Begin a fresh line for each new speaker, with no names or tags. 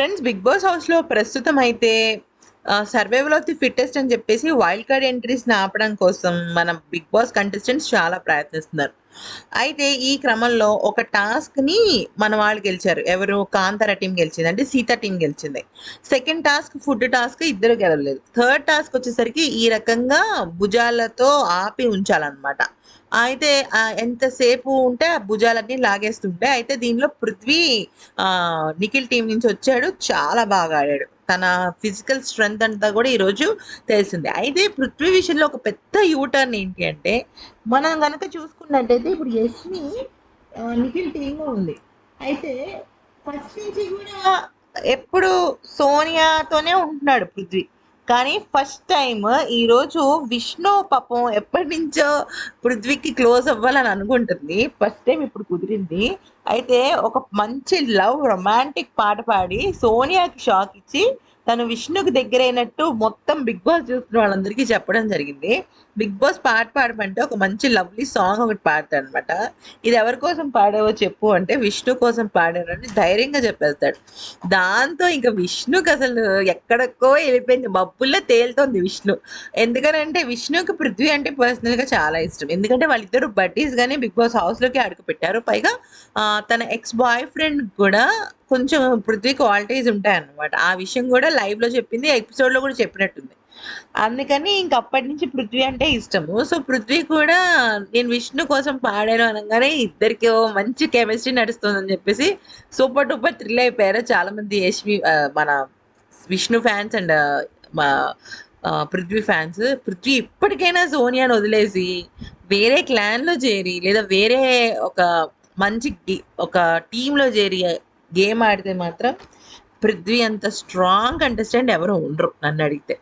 Friends big boss హౌస్లో ప్రస్తుతం అయితే సర్వైవల్ ఆఫ్ ది ఫిట్టెస్ట్ అని చెప్పేసి వైల్డ్ కార్డ్ ఎంట్రీస్ని ఆపడం కోసం మన బిగ్ బాస్ కంటెస్టెంట్స్ చాలా ప్రయత్నిస్తున్నారు. అయితే ఈ క్రమంలో ఒక టాస్క్ని మన వాళ్ళు గెలిచారు. ఎవరు? కాంతార టీం గెలిచింది. అంటే సీత టీం గెలిచింది. సెకండ్ టాస్క్ ఫుడ్ టాస్క్ ఇద్దరు గెలవలేదు. థర్డ్ టాస్క్ వచ్చేసరికి ఈ రకంగా భుజాలతో ఆపి ఉంచాలన్నమాట. అయితే ఎంతసేపు ఉంటే ఆ భుజాలన్నీ లాగేస్తుంటే అయితే దీనిలో పృథ్వీ నిఖిల్ టీం నుంచి వచ్చాడు. చాలా బాగా ఆడాడు. తన ఫిజికల్ స్ట్రెంగ్త్ అంతా కూడా ఈరోజు తెలిసింది. అయితే పృథ్వీ విషయంలో ఒక పెద్ద యూటర్న్ ఏంటి అంటే మనం కనుక అయితే ఇప్పుడు యష్మి నిఖిల్ టీంలో ఉంది. అయితే ఫస్ట్ నుంచి కూడా ఎప్పుడు సోనియాతోనే ఉంటున్నాడు పృథ్వీ. కానీ ఫస్ట్ టైం ఈరోజు విష్ణు పాపం ఎప్పటి నుంచో పృథ్వీకి క్లోజ్ అవ్వాలని అనుకుంటుంది. ఫస్ట్ టైం ఇప్పుడు కుదిరింది. అయితే ఒక మంచి లవ్ రొమాంటిక్ పాట పాడి సోనియాకి షాక్ ఇచ్చి తను విష్ణుకు దగ్గరైనట్టు మొత్తం బిగ్ బాస్ చూస్తున్న వాళ్ళందరికీ చెప్పడం జరిగింది. బిగ్ బాస్ పాట పాడమంటే ఒక మంచి లవ్లీ సాంగ్ ఒకటి పాడతాడు అనమాట ఇది ఎవరి కోసం పాడావో చెప్పు అంటే విష్ణు కోసం పాడానని ధైర్యంగా చెప్పేస్తాడు. దాంతో ఇంకా విష్ణుకి అసలు ఎక్కడికో వెళ్ళిపోయింది. మబ్బుల్లో తేలుతోంది విష్ణు. ఎందుకనంటే విష్ణుకి పృథ్వీ అంటే పర్సనల్గా చాలా ఇష్టం. ఎందుకంటే వాళ్ళిద్దరు బడ్డీస్ కానీ బిగ్ బాస్ హౌస్లోకి అడుగు పెట్టారు. పైగా తన ఎక్స్ బాయ్ ఫ్రెండ్ కూడా కొంచెం పృథ్వీ క్వాలిటీస్ ఉంటాయి అనమాట ఆ విషయం కూడా లైవ్లో లో చెప్పింది ఎపిసోడ్లో లో కూడా చెప్పినట్టుంది. అందుకని ఇంక అప్పటి నుంచి పృథ్వీ అంటే ఇష్టము. సో పృథ్వీ కూడా నేను విష్ణు కోసం పాడాను అనగానే ఇద్దరికి మంచి కెమిస్ట్రీ నడుస్తుందని చెప్పేసి సూపర్ డూపర్ థ్రిల్ అయిపోయారు చాలా మంది యశ్వి మన విష్ణు ఫ్యాన్స్ అండ్ మా పృథ్వీ ఫ్యాన్స్. పృథ్వీ ఇప్పటికైనా సోనియాని వదిలేసి వేరే క్లాన్లో చేరి లేదా వేరే ఒక మంచి ఒక టీంలో చేరి గేమ్ ఆడితే మాత్రం పృథ్వీ అంత స్ట్రాంగ్ కంటెస్టెంట్ ఎవరు ఉండరు నన్ను అడిగితే